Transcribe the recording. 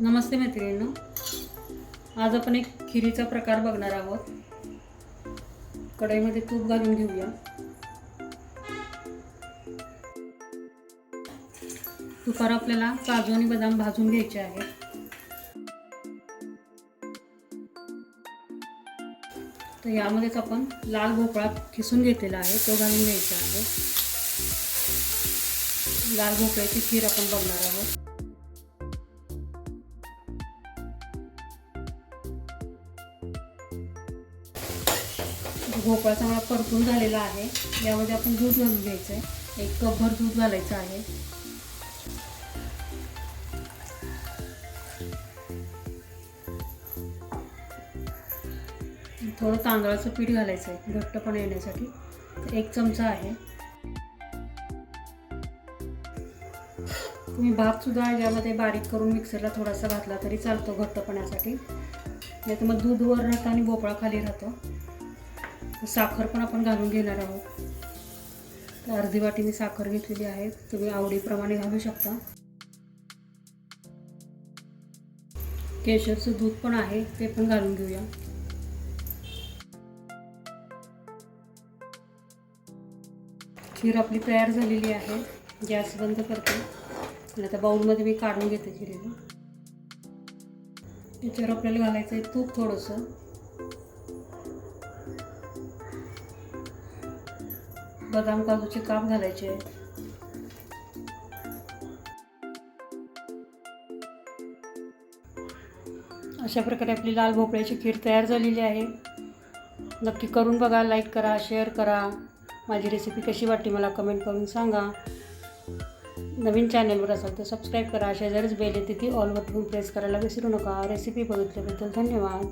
नमस्ते मैत्रिणींनो. आज आपण एक खिरीचा प्रकार बघणार आहोत. कढईमध्ये तूप घालून घेऊया. तुपावर आपल्याला काजू आणि बदाम भाजून घ्यायचे आहेत. तर यामध्येच आपण लाल भोपळा खिसून घेतलेला आहे तो घालून घ्यायचा आहे. लाल भोपळ्याची खीर आपण बघणार आहोत. भोपळा चांगला परतून झालेला आहे. यामध्ये आपण दूध घालून घ्यायचं आहे एक कपभर दूध घालायचं आहे. थोडं तांदळाचं पीठ घालायचं आहे घट्टपणा येण्यासाठी. एक चमचा आहे. तुम्ही भातसुद्धा यामध्ये बारीक करून मिक्सरला थोडासा घातला तरी चालतो घट्टपणासाठी. नाही तर मग दूध वर राहतं आणि भोपळा खाली राहतो. साखर पण आपण घालून घेणार आहोत. अर्धी वाटी मी साखर घेतलेली आहे. तुम्ही आवडीप्रमाणे घालू शकता. केशरचं दूध पण आहे ते पण घालून घेऊया. खीर आपली तयार झालेली आहे. गॅस बंद करते. आणि आता बाऊलमध्ये मी काढून घेते खिरीला. त्याच्यावर आपल्याला घालायचं आहे तूप थोडंसं. बदाम काजूचे काप घालायचे. अशा प्रकारे आपली लाल भोपळ्याची खीर तयार झालेली आहे. नक्की करून बघा लाईक करा शेअर करा. माझी रेसिपी कशी वाटली मला कमेंट करून सांगा. नवीन चॅनलवर असाल तर सबस्क्राईब करा. शेजारीच बेल येते ती ऑल बटन प्रेस करायला विसरू नका. रेसिपी बघितल्याबद्दल धन्यवाद.